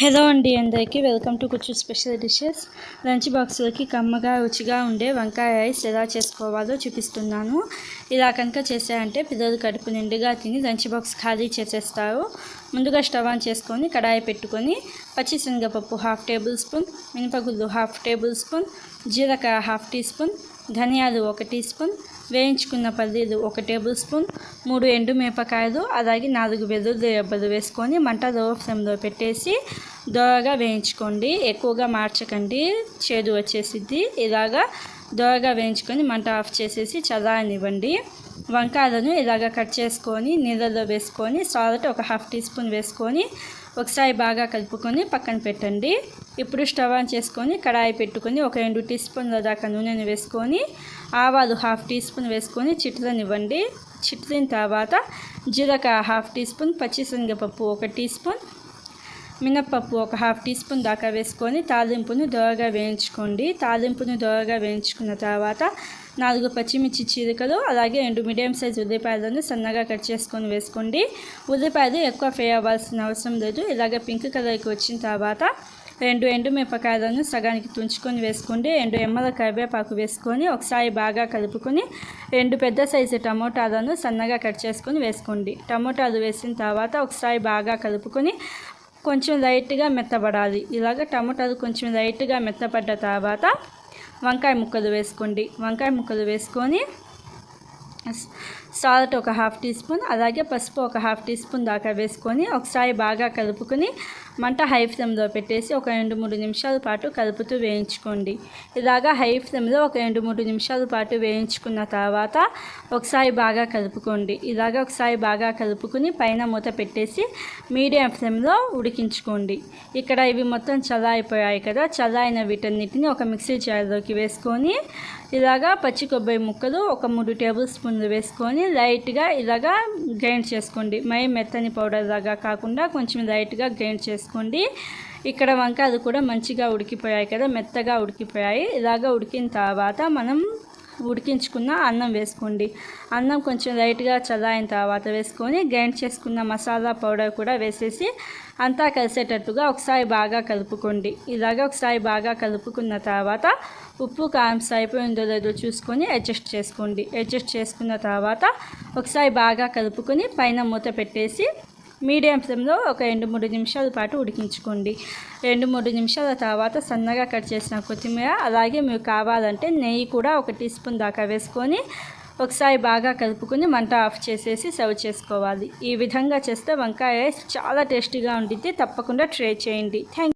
Hello అండి అందరికీ. Welcome to కుచ్చు స్పెషల్ డిషెస్. లంచ్ బాక్స్లోకి కమ్మగా రుచిగా ఉండే వంకాయ రైస్ ఎలా చేసుకోవాలో చూపిస్తున్నాను. ఇలా కనుక చేసాయంటే పిల్లలు కడుపు నిండుగా తిని లంచ్ బాక్స్ ఖాళీ చేసేస్తారు. ముందుగా స్టవ్ ఆన్ చేసుకొని కడాయి పెట్టుకొని పచ్చిశనగపప్పు హాఫ్ టేబుల్ స్పూన్ మినపగుళ్ళు హాఫ్ టేబుల్ స్పూన్ జీలకర్ర హాఫ్ టీ స్పూన్ ధనియాలు ఒక టీ స్పూన్ వేయించుకున్న పల్లీలు ఒక టేబుల్ స్పూన్ మూడు ఎండు మిరపకాయలు అలాగే నాలుగు వెల్లుల్లి రెబ్బలు వేసుకొని మంట లో ఫ్లేమ్లో పెట్టేసి దోరగా వేయించుకోండి. ఎక్కువగా మార్చకండి. చేదు వచ్చేసిద్ది. ఇలాగా దోరగా వేయించుకొని మంట ఆఫ్ చేసేసి చల్లారనివ్వండి. వంకాయలను ఇలాగ కట్ చేసుకొని నీళ్ళలో వేసుకొని సాల్ట్ ఒక హాఫ్ టీ స్పూన్ వేసుకొని ఒకసారి బాగా కలుపుకొని పక్కన పెట్టండి. ఇప్పుడు స్టవ్ ఆన్ చేసుకొని కడాయి పెట్టుకొని ఒక రెండు టీ స్పూన్ల దాకా నూనెను వేసుకొని ఆవాలు హాఫ్ టీ స్పూన్ వేసుకొని చిట్లనివ్వండి. చిట్లిన తర్వాత జీలక హాఫ్ టీ స్పూన్ పచ్చిశనగపప్పు ఒక టీ స్పూన్ మినప్పప్పు ఒక హాఫ్ టీ స్పూన్ దాకా వేసుకొని తాలింపును దోరగా వేయించుకోండి. తాలింపును దోరగా వేయించుకున్న తర్వాత నాలుగు పచ్చిమిర్చి చీరికలు అలాగే రెండు మీడియం సైజ్ ఉల్లిపాయలను సన్నగా కట్ చేసుకొని వేసుకోండి. ఉల్లిపాయలు ఎక్కువ ఫ్రై అవ్వాల్సిన అవసరం లేదు. ఇలాగ పింక్ కలర్కి వచ్చిన తర్వాత రెండు ఎండు మిరపకాయలను సగానికి తుంచుకొని వేసుకోండి. రెండు ఎమ్మల కరివేపాకు వేసుకొని ఒకసారి బాగా కలుపుకొని రెండు పెద్ద సైజు టమోటాలను సన్నగా కట్ చేసుకొని వేసుకోండి. టమోటాలు వేసిన తర్వాత ఒకసారి బాగా కలుపుకొని కొంచెం లైట్గా మెత్తబడాలి. ఇలాగ టమోటాలు కొంచెం లైట్గా మెత్తపడ్డ తర్వాత వంకాయ ముక్కలు వేసుకోండి. వంకాయ ముక్కలు వేసుకొని సాల్ట్ ఒక హాఫ్ టీ స్పూన్ అలాగే పసుపు ఒక హాఫ్ టీ స్పూన్ దాకా వేసుకొని ఒకసారి బాగా కలుపుకొని మంట హై ఫ్లేమ్లో పెట్టేసి ఒక రెండు మూడు నిమిషాల పాటు కలుపుతూ వేయించుకోండి. ఇలాగా హై ఫ్లేమ్లో ఒక రెండు మూడు నిమిషాల పాటు వేయించుకున్న తర్వాత ఒకసారి బాగా కలుపుకోండి. ఇలాగ ఒకసారి బాగా కలుపుకొని పైన మూత పెట్టేసి మీడియం ఫ్లేమ్లో ఉడికించుకోండి. ఇక్కడ ఇవి మొత్తం చల్లారిపోయాయి కదా చల్లారిన వీటన్నిటిని ఒక మిక్సీ జార్లోకి వేసుకొని ఇలాగా పచ్చి కొబ్బరి ముక్కలు ఒక మూడు టేబుల్ స్పూన్ ముందు వేసుకొని లైట్గా ఇలాగా గ్రైండ్ చేసుకోండి. మై మెత్తని పౌడర్ లాగా కాకుండా కొంచెం లైట్గా గ్రైండ్ చేసుకోండి. ఇక్కడ వంకాయలు కూడా మంచిగా ఉడికిపోయాయి కదా మెత్తగా ఉడికిపోయాయి. ఇలాగా ఉడికిన తర్వాత మనం ఉడికించుకున్న అన్నం వేసుకోండి. అన్నం కొంచెం లైట్గా చల్లారిన తర్వాత వేసుకొని గ్రైండ్ చేసుకున్న మసాలా పౌడర్ కూడా వేసేసి అంతా కలిసేటట్టుగా ఒకసారి బాగా కలుపుకోండి. ఇలాగ ఒకసారి బాగా కలుపుకున్న తర్వాత ఉప్పు కారం సరిపోయిందో లేదో చూసుకొని అడ్జస్ట్ చేసుకోండి. అడ్జస్ట్ చేసుకున్న తర్వాత ఒకసారి బాగా కలుపుకొని పైన మూత పెట్టేసి మీడియం ఫ్లేమ్లో ఒక రెండు మూడు నిమిషాల పాటు ఉడికించుకోండి. రెండు మూడు నిమిషాల తర్వాత సన్నగా కట్ చేసిన కొత్తిమీర అలాగే మీకు కావాలంటే నెయ్యి కూడా ఒక టీ స్పూన్ దాకా వేసుకొని ఒకసారి బాగా కలుపుకొని మంట ఆఫ్ చేసేసి సర్వ్ చేసుకోవాలి. ఈ విధంగా చేస్తే వంకాయ చాలా టేస్టీగా ఉండిద్ది. తప్పకుండా ట్రై చేయండి. థ్యాంక్